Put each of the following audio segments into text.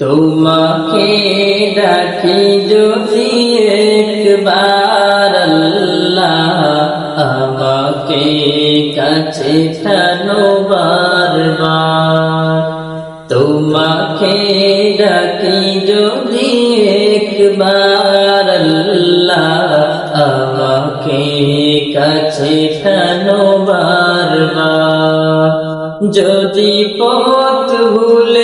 তোমাকে ডাকি যদি একবার আল্লাহ আমাকে কাছে টানো বারবার। তোমাকে ডাকি যদি একবার আল্লাহ আমাকে কাছে টানো বারবার। যদি পথ ভুলে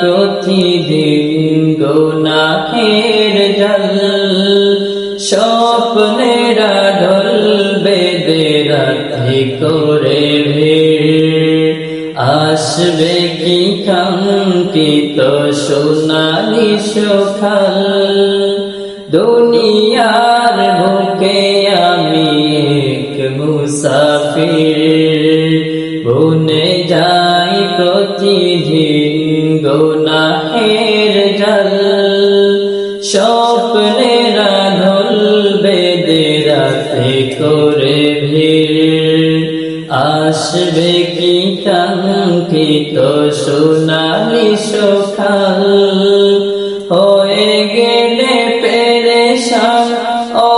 প্রতিদিন গোনাহের জল, স্বপ্নেরা ঢল বেদে করে আসবে কি কাঙ্কিত সোনালি সকাল? দুনিয়ার বুকে আমি এক মুসাফির। বনে যাই প্রতিদিন গোনাহের জল স্বপ্নেরা ঢল বেদে রাতে করে ভিড়। আসবে কি কাঙ্কিত সোনালি সকাল? হয়ে গেলে পেরেশান, ও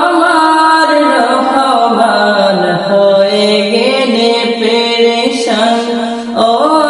আমার রহমান, হয়ে গেলে পেরেশান, ও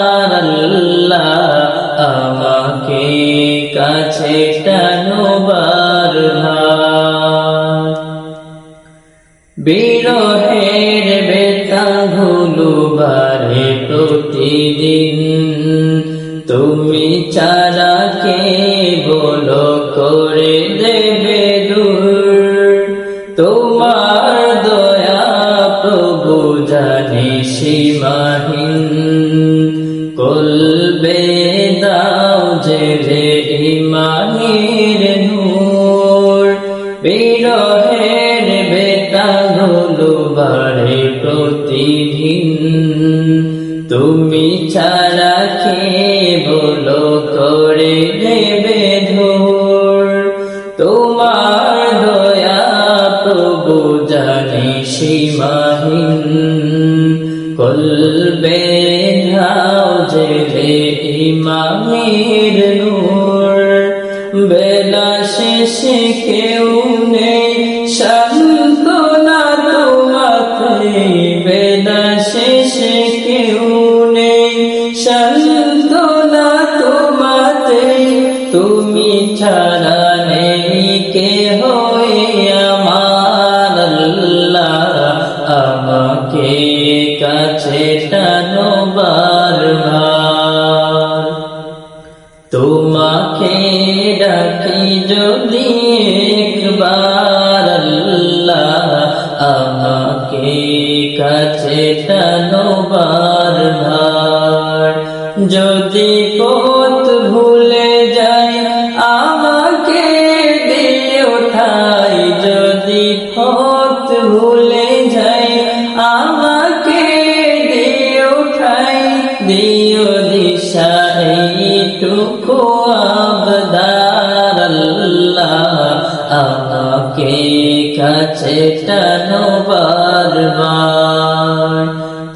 বেতাগুলো বারে প্রতিদিন। তুমি চারাকে বলো করে দেবে দূর। তোমার দয়া প্রভু জানি সীমাহীন। কলবে দাও যে রে ইমানের নূর। বিরহের বেতাগুলো বাড়ে প্রতিদিন তুমি ছাড়া কে বলো করে দেবে ধূর? তোমার দয়া প্রভু জানি সীমাহীন। কলবে ধাও রে ইমামের নূর। বেলা শেষে কেউ নেই নেই শান্ত না তোমাতে তুমি ছাড়া কে আমাকে কাছে টানো বারবার। তোমাকে আমাকে কাছে যদি পথ ভুলে যাই, আমাকে দিও ঠাই যদি পথ ভুলে যাই, আমাকে দিও ঠাই দিও দিশা, এইটুকু আবদার আমাকে কাছে টানো বারবার।